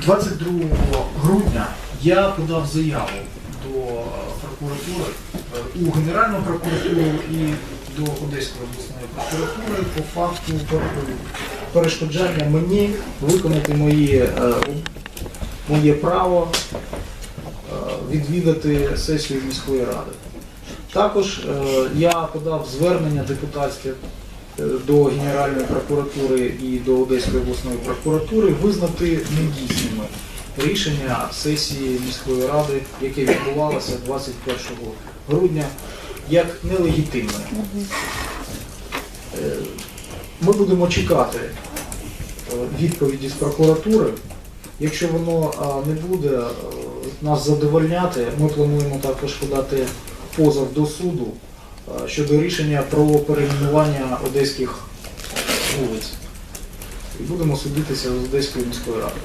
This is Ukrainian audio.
22 грудня я подав заяву до е, прокуратури, е, у Генеральну прокуратуру і до Одеської обласної прокуратури по факту перешкоджання мені виконати мої, е, моє право відвідати сесію міської ради. Також я подав звернення депутатське до Генеральної прокуратури і до Одеської обласної прокуратури визнати недійсними рішення сесії міської ради, яке відбувалося 21 грудня, як нелегітимне. Е, Ми будемо чекати е, відповіді з прокуратури. Якщо воно не буде е, нас задовольняти, ми плануємо також подати позов до суду щодо рішення про перейменування одеських вулиць. І будемо судитися з Одеською міською радою.